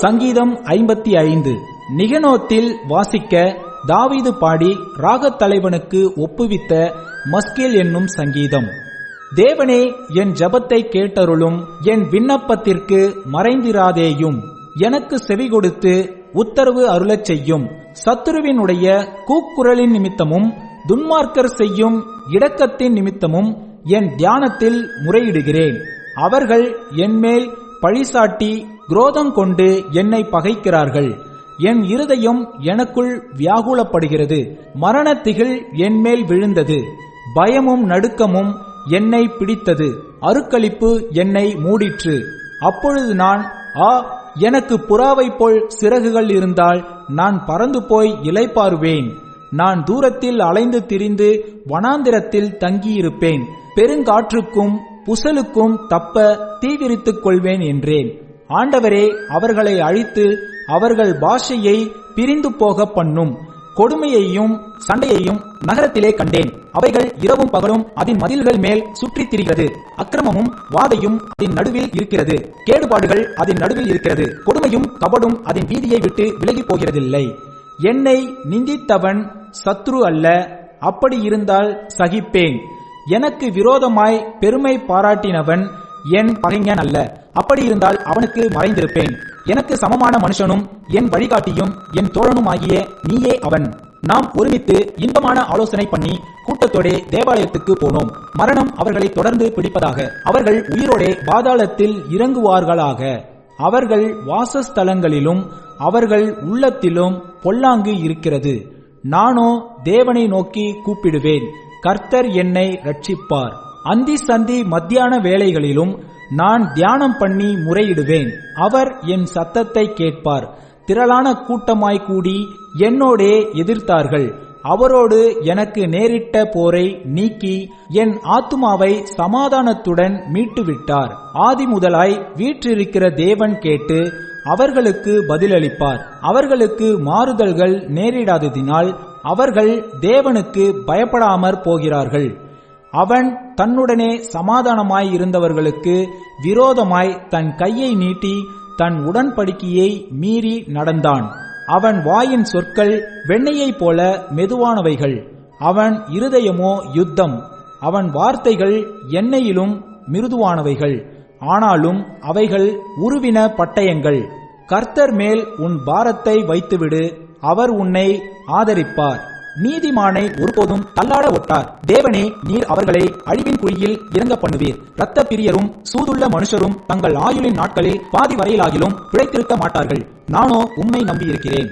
சங்கீதம் ஐம்பத்தி ஐந்து. நிகனோத்தில் வாசிக்க தாவீது பாடி ராகத் தலைவனுக்கு ஒப்புவித்த மஸ்கில் என்னும் சங்கீதம். தேவனே என் ஜபத்தை கேட்டருளும் என் விண்ணப்பத்திற்கு மறைந்திராதேயும் எனக்கு செவி கொடுத்து உத்தரவு அருளச் செய்யும் சத்துருவினுடைய கூக்குரலின் நிமித்தமும் துன்மார்க்கர் செய்யும் இடக்கத்தின் நிமித்தமும் என் தியானத்தில் முறையிடுகிறேன். அவர்கள் என்மேல் பழிசாட்டி குரோதம் கொண்டு என்னை பகைக்கிறார்கள். என் இருதயம் எனக்குள் வியாகுலப்படுகிறது. மரணத்திகில் என்மேல் விழுந்தது. பயமும் நடுக்கமும் என்னை பிடித்தது. அருக்களிப்பு என்னை மூடிற்று. அப்பொழுது நான் ஆ எனக்கு புறாவைப் போல் சிறகுகள் இருந்தால் நான் பறந்து போய் இலைப்பாருவேன் நான் தூரத்தில் அலைந்து திரிந்து வனாந்திரத்தில் தங்கியிருப்பேன். பெருங்காற்றுக்கும் புசலுக்கும் தப்ப தீவிரித்துக் கொள்வேன் என்றேன். ஆண்டவரே அவர்களை அழித்து அவர்கள் பாஷையை பிரிந்து போக பண்ணும். கொடுமையையும் சண்டையையும் நகரத்திலே கண்டேன். அவைகள் இரவும் பகலும் அதன் மதில்கள் மேல் சுற்றித் திரிகிறது. அக்கிரமமும் வாதையும் அதன் நடுவில் இருக்கிறது. கேடுபாடுகள் அதன் நடுவில் இருக்கிறது. கொடுமையும் கபடும் அதன் வீதியை விட்டு விலகி போகிறதில்லை. என்னை நிந்தித்தவன் சத்ரு அல்ல. அப்படி இருந்தால் சகிப்பேன். எனக்கு விரோதமாய் பெருமை பாராட்டினவன் என் பகைஞன் அல்ல. அப்படி இருந்தால் அவனுக்கு மறைந்திருப்பேன். எனக்கு சமமான மனுஷனும் என் வழிகாட்டியும் என் தோழனும் ஆகிய நீயே அவன். நாம் ஒருமித்து இன்பமான ஆலோசனை பண்ணி கூட்டத்தோடே தேவாலயத்துக்கு போனோம். மரணம் அவர்களை தொடர்ந்து பிடிப்பதாக. அவர்கள் உயிரோடே பாதாளத்தில் இறங்குவார்களாக. அவர்கள் வாசஸ்தலங்களிலும் அவர்கள் உள்ளத்திலும் பொல்லாங்கு இருக்கிறது. நானோ தேவனை நோக்கி கூப்பிடுவேன். கர்த்தர் என்னை ரட்சிப்பார் அந்தி சந்தி மத்தியான வேளைகளிலும் நான் தியானம் பண்ணி முறையிடுவேன். அவர் என் சத்தத்தை கேட்பார். திரளான கூட்டமாய் கூடி என்னோடே எதிர்த்தார்கள். அவரோடு எனக்கு நேரிட்ட போரை நீக்கி என் ஆத்துமாவை சமாதானத்துடன் மீட்டுவிட்டார். ஆதி முதலாய் வீற்றிருக்கிற தேவன் கேட்டு அவர்களுக்கு பதிலளிப்பார். அவர்களுக்கு மாறுதல்கள் நேரிடாததினால் அவர்கள் தேவனுக்கு பயப்படாமற் போகிறார்கள். அவன் தன்னுடனே சமாதானமாய் இருந்தவர்களுக்கு விரோதமாய் தன் கையை நீட்டி தன் உடன்படிக்கையை மீறி நடந்தான். அவன் வாயின் சொற்கள் வெண்ணையைப் போல மெதுவானவைகள். அவன் இருதயமோ யுத்தம். அவன் வார்த்தைகள் எண்ணெயிலும் மிருதுவானவைகள். ஆனாலும் அவைகள் உருவின பட்டயங்கள். கர்த்தர் மேல் உன் பாரத்தை வைத்துவிடு. அவர் உன்னை ஆதரிப்பார். நீதிமானை ஒருபோதும் தள்ளாட ஒட்டார். தேவனே நீர் அவர்களை அழிவின் குழியில் இறங்க பண்ணுவீர். இரத்த பிரியரும் சூதுள்ள மனுஷரும் தங்கள் ஆயுளின் நாட்களில் பாதி வரையிலாகிலும் பிழைத்திருக்க மாட்டார்கள். நானோ உம்மை நம்பியிருக்கிறேன்.